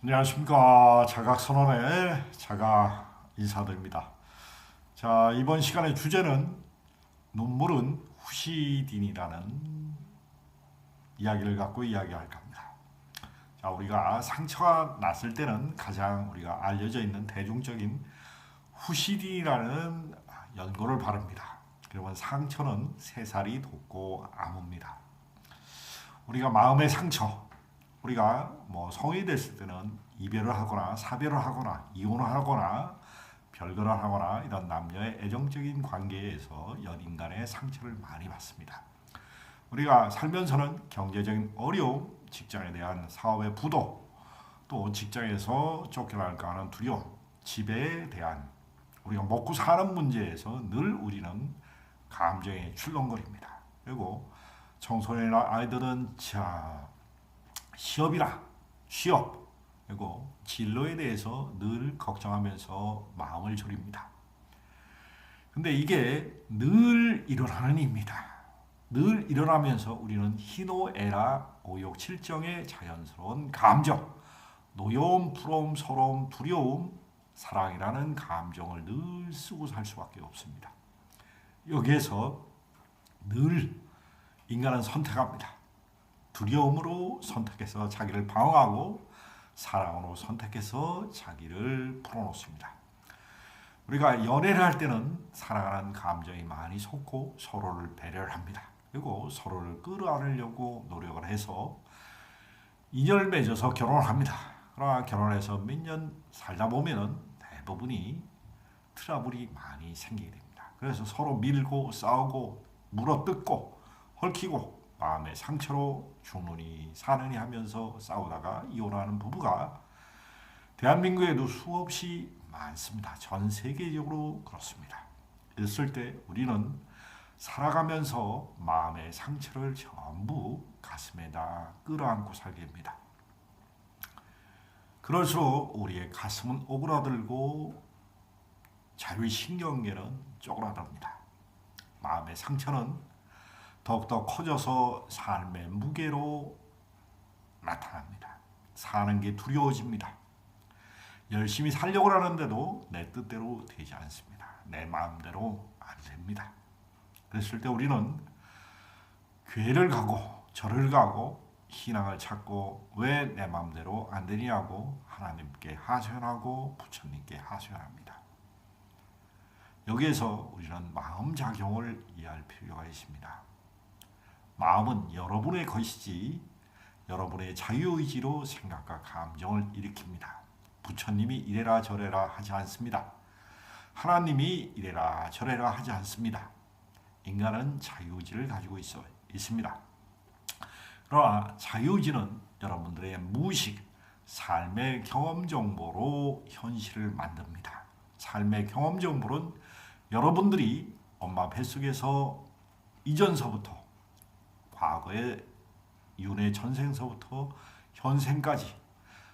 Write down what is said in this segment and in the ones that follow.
안녕하십니까 자각선언의 자각 인사드립니다. 자 이번 시간의 주제는 눈물은 후시딘이라는 이야기를 갖고 이야기할 겁니다. 자 우리가 상처가 났을 때는 가장 우리가 알려져 있는 대중적인 후시딘이라는 연고를 바릅니다. 그러면 상처는 새살이 돋고 아뭅니다. 우리가 마음의 상처 우리가 뭐 성인이 됐을 때는 이별을 하거나 사별을 하거나 이혼을 하거나 별거를 하거나 이런 남녀의 애정적인 관계에서 연인 간의 상처를 많이 받습니다. 우리가 살면서는 경제적인 어려움, 직장에 대한 사업의 부도, 또 직장에서 쫓겨날까 하는 두려움, 집에 대한 우리가 먹고 사는 문제에서 늘 우리는 감정에 출렁거립니다. 그리고 청소년이나 아이들은 자 시업이라 취업 그리고 진로에 대해서 늘 걱정하면서 마음을 졸입니다. 근데 이게 늘 일어나는 일입니다. 늘 일어나면서 우리는 희노애라 오욕칠정의 자연스러운 감정, 노여움, 부러움, 서러움, 두려움, 사랑이라는 감정을 늘 쓰고 살 수밖에 없습니다. 여기에서 늘 인간은 선택합니다. 두려움으로 선택해서 자기를 방어하고 사랑으로 선택해서 자기를 풀어놓습니다. 우리가 연애를 할 때는 사랑하는 감정이 많이 솟고 서로를 배려를 합니다. 그리고 서로를 끌어안으려고 노력을 해서 인연을 맺어서 결혼을 합니다. 그러나 결혼해서 몇 년 살다 보면은 대부분이 트러블이 많이 생기게 됩니다. 그래서 서로 밀고 싸우고 물어뜯고 헐키고 마음의 상처로 죽느니 사느니 하면서 싸우다가 이혼하는 부부가 대한민국에도 수없이 많습니다. 전 세계적으로 그렇습니다. 있을 때 우리는 살아가면서 마음의 상처를 전부 가슴에다 끌어안고 살게 됩니다. 그럴수록 우리의 가슴은 오그라들고 자율신경계는 쪼그라듭니다. 마음의 상처는 더욱더 커져서 삶의 무게로 나타납니다. 사는 게 두려워집니다. 열심히 살려고 하는데도 내 뜻대로 되지 않습니다. 내 마음대로 안 됩니다. 그랬을 때 우리는 교회를 가고 절을 가고 신앙을 찾고 왜 내 마음대로 안 되냐고 하나님께 하소연하고 부처님께 하소연합니다. 여기에서 우리는 마음 작용을 이해할 필요가 있습니다. 마음은 여러분의 것이지 여러분의 자유의지로 생각과 감정을 일으킵니다. 부처님이 이래라 저래라 하지 않습니다. 하나님이 이래라 저래라 하지 않습니다. 인간은 자유의지를 가지고 있어 있습니다. 그러나 자유의지는 여러분들의 무의식, 삶의 경험 정보로 현실을 만듭니다. 삶의 경험 정보는 여러분들이 엄마 뱃속에서 이전서부터 과거의 윤회 전생서부터 현생까지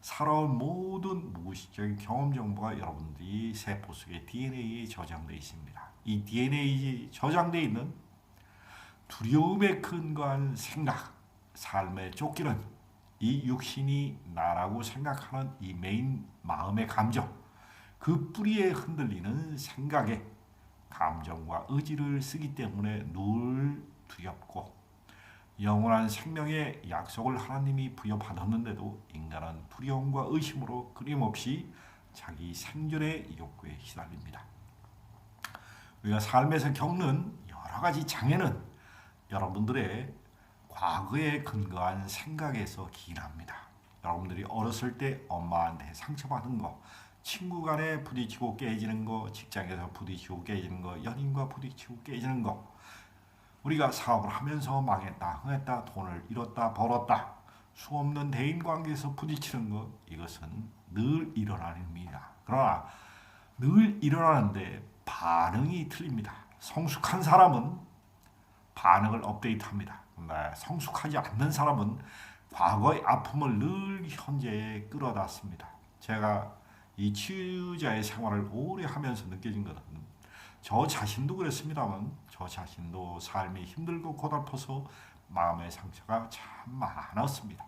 살아온 모든 무의식적인 경험 정보가 여러분들이 세포 속의 DNA에 저장되어 있습니다. 이 DNA에 저장되어 있는 두려움에 근거한 생각, 삶에 쫓기는 이 육신이 나라고 생각하는 이 메인 마음의 감정, 그 뿌리에 흔들리는 생각에 감정과 의지를 쓰기 때문에 늘 두렵고 영원한 생명의 약속을 하나님이 부여받았는데도 인간은 두려움과 의심으로 끊임없이 자기 생존의 욕구에 시달립니다. 우리가 삶에서 겪는 여러 가지 장애는 여러분들의 과거에 근거한 생각에서 기인합니다. 여러분들이 어렸을 때 엄마한테 상처받은 거, 친구 간에 부딪히고 깨지는 거, 직장에서 부딪히고 깨지는 거, 연인과 부딪히고 깨지는 거, 우리가 사업을 하면서 망했다, 흥했다, 돈을 잃었다, 벌었다, 수없는 대인 관계에서 부딪히는 것 이것은 늘 일어나는 일입니다. 그러나 늘 일어나는데 반응이 틀립니다. 성숙한 사람은 반응을 업데이트합니다. 네, 성숙하지 않는 사람은 과거의 아픔을 늘 현재에 끌어다 씁니다. 제가 이 치유자의 생활을 오래 하면서 느껴진 것은 저 자신도 그랬습니다만 저 자신도 삶이 힘들고 고달퍼서 마음의 상처가 참 많았습니다.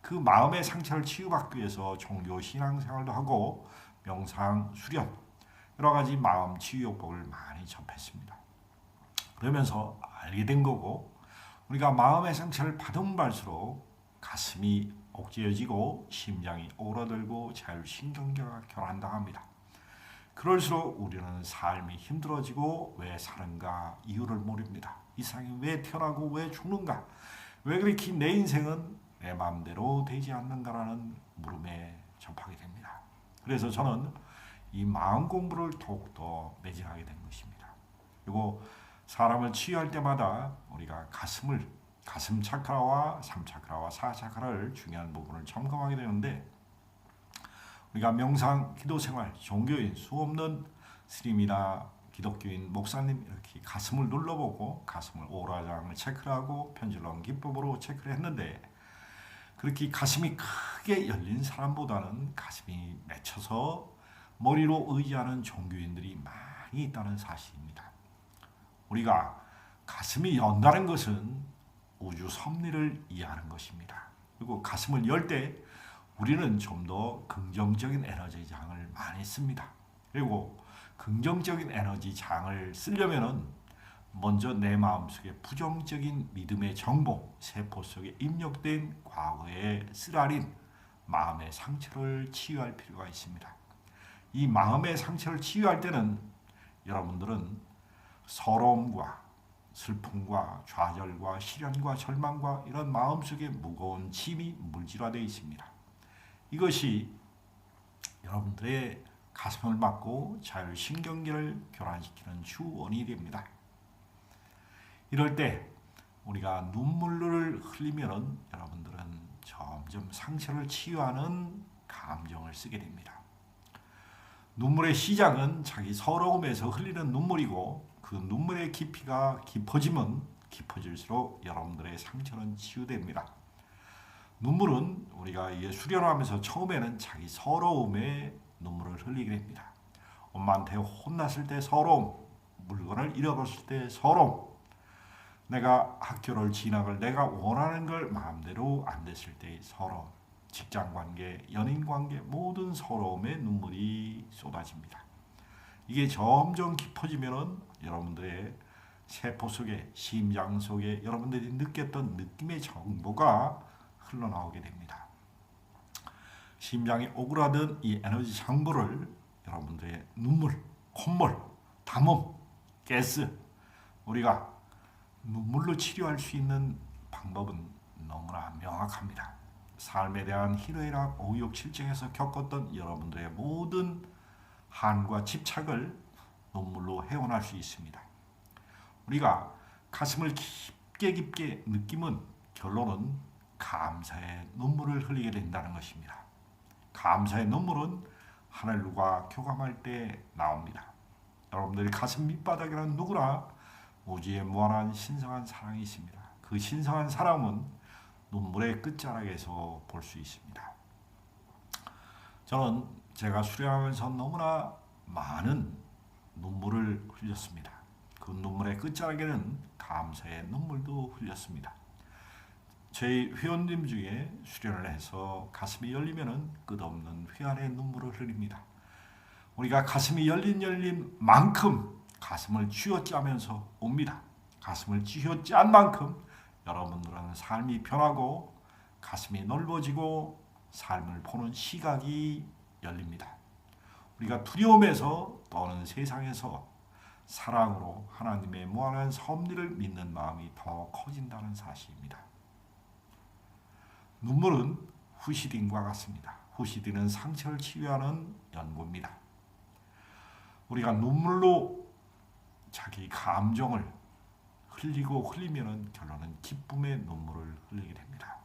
그 마음의 상처를 치유받기 위해서 종교 신앙생활도 하고 명상 수련 여러 가지 마음 치유법을 많이 접했습니다. 그러면서 알게 된 거고 우리가 마음의 상처를 받으면 받을수록 가슴이 옥죄어지고 심장이 오그라들고 자율신경계가 결한다 합니다. 그럴수록 우리는 삶이 힘들어지고 왜 사는가 이유를 모릅니다. 이 세상에 왜 태어나고 왜 죽는가? 왜 그렇게 내 인생은 내 마음대로 되지 않는가라는 물음에 접하게 됩니다. 그래서 저는 이 마음 공부를 더욱더 매진하게 된 것입니다. 그리고 사람을 치유할 때마다 우리가 가슴을 가슴 차크라와 3차크라와 4차크라를 중요한 부분을 점검하게 되는데 우리가 명상, 기도 생활, 종교인 수 없는 스님이나 기독교인 목사님 이렇게 가슴을 눌러보고 가슴을 오라장을 체크하고 편질러 기법으로 체크를 했는데 그렇게 가슴이 크게 열린 사람보다는 가슴이 맺혀서 머리로 의지하는 종교인들이 많이 있다는 사실입니다. 우리가 가슴이 연다는 것은 우주 섭리를 이해하는 것입니다. 그리고 가슴을 열 때 우리는 좀 더 긍정적인 에너지 장을 많이 씁니다. 그리고 긍정적인 에너지 장을 쓰려면은 먼저 내 마음속에 부정적인 믿음의 정보, 세포 속에 입력된 과거의 쓰라린 마음의 상처를 치유할 필요가 있습니다. 이 마음의 상처를 치유할 때는 여러분들은 서러움과 슬픔과 좌절과 시련과 절망과 이런 마음속에 무거운 짐이 물질화되어 있습니다. 이것이 여러분들의 가슴을 막고 자율신경계를 교란시키는 주원이 됩니다. 이럴 때 우리가 눈물을 흘리면 여러분들은 점점 상처를 치유하는 감정을 쓰게 됩니다. 눈물의 시작은 자기 서러움에서 흘리는 눈물이고 그 눈물의 깊이가 깊어지면 깊어질수록 여러분들의 상처는 치유됩니다. 눈물은 우리가 수련하면서 처음에는 자기 서러움에 눈물을 흘리게 됩니다. 엄마한테 혼났을 때 서러움, 물건을 잃어버렸을 때 서러움, 내가 학교를 진학을 내가 원하는 걸 마음대로 안 됐을 때의 서러움, 직장 관계, 연인 관계 모든 서러움에 눈물이 쏟아집니다. 이게 점점 깊어지면은 여러분들의 세포 속에 심장 속에 여러분들이 느꼈던 느낌의 정보가 흘러나오게 됩니다. 심장이 오그라든 이 에너지 정보를 여러분들의 눈물, 콧물, 담음, 가스 우리가 눈물로 치료할 수 있는 방법은 너무나 명확합니다. 삶에 대한 희노애락, 오욕, 칠증에서 겪었던 여러분들의 모든 한과 집착을 눈물로 헤어날 수 있습니다. 우리가 가슴을 깊게 깊게 느끼면 결론은 감사의 눈물을 흘리게 된다는 것입니다. 감사의 눈물은 하늘과 교감할 때 나옵니다. 여러분들이 가슴 밑바닥에는 누구나 우주에 무한한 신성한 사랑이 있습니다. 그 신성한 사랑은 눈물의 끝자락에서 볼 수 있습니다. 저는 제가 수련하면서 너무나 많은 눈물을 흘렸습니다. 그 눈물의 끝자락에는 감사의 눈물도 흘렸습니다. 저희 회원님 중에 수련을 해서 가슴이 열리면은 끝없는 회한의 눈물을 흘립니다. 우리가 가슴이 열린 열린 만큼 가슴을 쥐어짜면서 옵니다. 가슴을 쥐어짠 만큼 여러분들은 삶이 변하고 가슴이 넓어지고 삶을 보는 시각이 열립니다. 우리가 두려움에서 떠는 세상에서 사랑으로 하나님의 무한한 섭리를 믿는 마음이 더 커진다는 사실입니다. 눈물은 후시딘과 같습니다. 후시딘은 상처를 치유하는 연고입니다. 우리가 눈물로 자기 감정을 흘리고 흘리면 결론은 기쁨의 눈물을 흘리게 됩니다.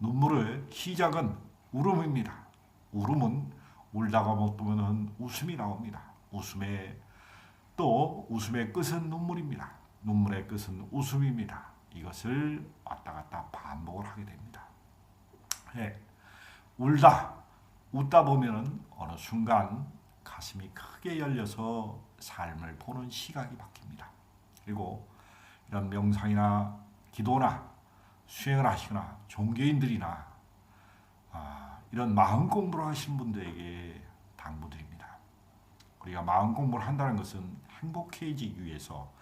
눈물의 시작은 울음입니다. 울음은 울다가 못 보면 웃음이 나옵니다. 웃음의 또 웃음의 끝은 눈물입니다. 눈물의 끝은 웃음입니다. 이것을 왔다 갔다 반복을 하게 됩니다. 네. 울다 웃다 보면은 어느 순간 가슴이 크게 열려서 삶을 보는 시각이 바뀝니다. 그리고 이런 명상이나 기도나 수행을 하시거나 종교인들이나 이런 마음 공부를 하신 분들에게 당부드립니다. 우리가 마음 공부를 한다는 것은 행복해지기 위해서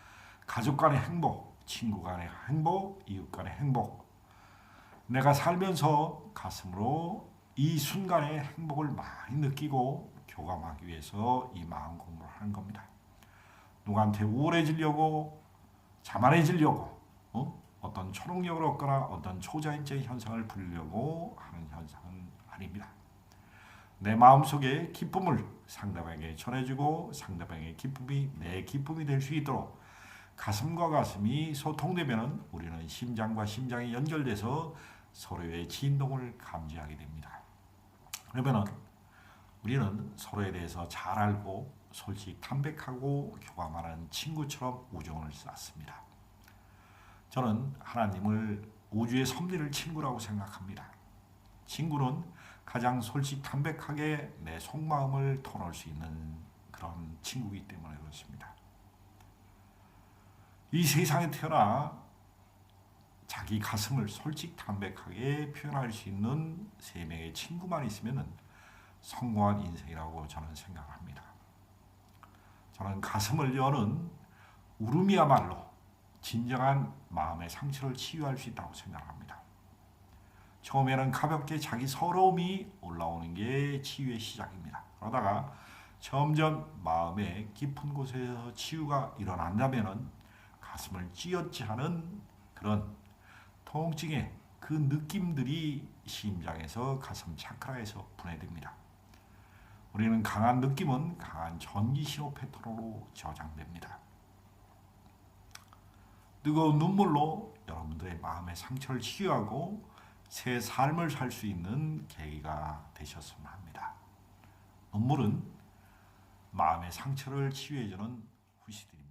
가족 간의 행복, 친구 간의 행복, 이웃 간의 행복. 내가 살면서 가슴으로 이 순간의 행복을 많이 느끼고 교감하기 위해서 이 마음 공부를 하는 겁니다. 누구한테 우울해지려고 자만해지려고 어? 어떤 초능력을 얻거나 어떤 초자연적 현상을 부리려고 하는 현상은 아닙니다. 내 마음속에 기쁨을 상대방에게 전해주고 상대방의 기쁨이 내 기쁨이 될 수 있도록 가슴과 가슴이 소통되면 우리는 심장과 심장이 연결돼서 서로의 진동을 감지하게 됩니다. 그러면 우리는 서로에 대해서 잘 알고 솔직 담백하고 교감하는 친구처럼 우정을 쌓습니다. 저는 하나님을 우주의 섭리를 친구라고 생각합니다. 친구는 가장 솔직 담백하게 내 속마음을 터놓을 수 있는 그런 친구이기 때문에 그렇습니다. 이 세상에 태어나 자기 가슴을 솔직 담백하게 표현할 수 있는 세 명의 친구만 있으면 성공한 인생이라고 저는 생각합니다. 저는 가슴을 여는 울음이야말로 진정한 마음의 상처를 치유할 수 있다고 생각합니다. 처음에는 가볍게 자기 서러움이 올라오는 게 치유의 시작입니다. 그러다가 점점 마음의 깊은 곳에서 치유가 일어난다면은 가슴을 찌어찌하는 그런 통증의 그 느낌들이 심장에서 가슴 차크라에서 분해됩니다. 우리는 강한 느낌은 강한 전기 신호 패턴으로 저장됩니다. 뜨거운 눈물로 여러분들의 마음의 상처를 치유하고 새 삶을 살 수 있는 계기가 되셨으면 합니다. 눈물은 마음의 상처를 치유해주는 후시들입니다.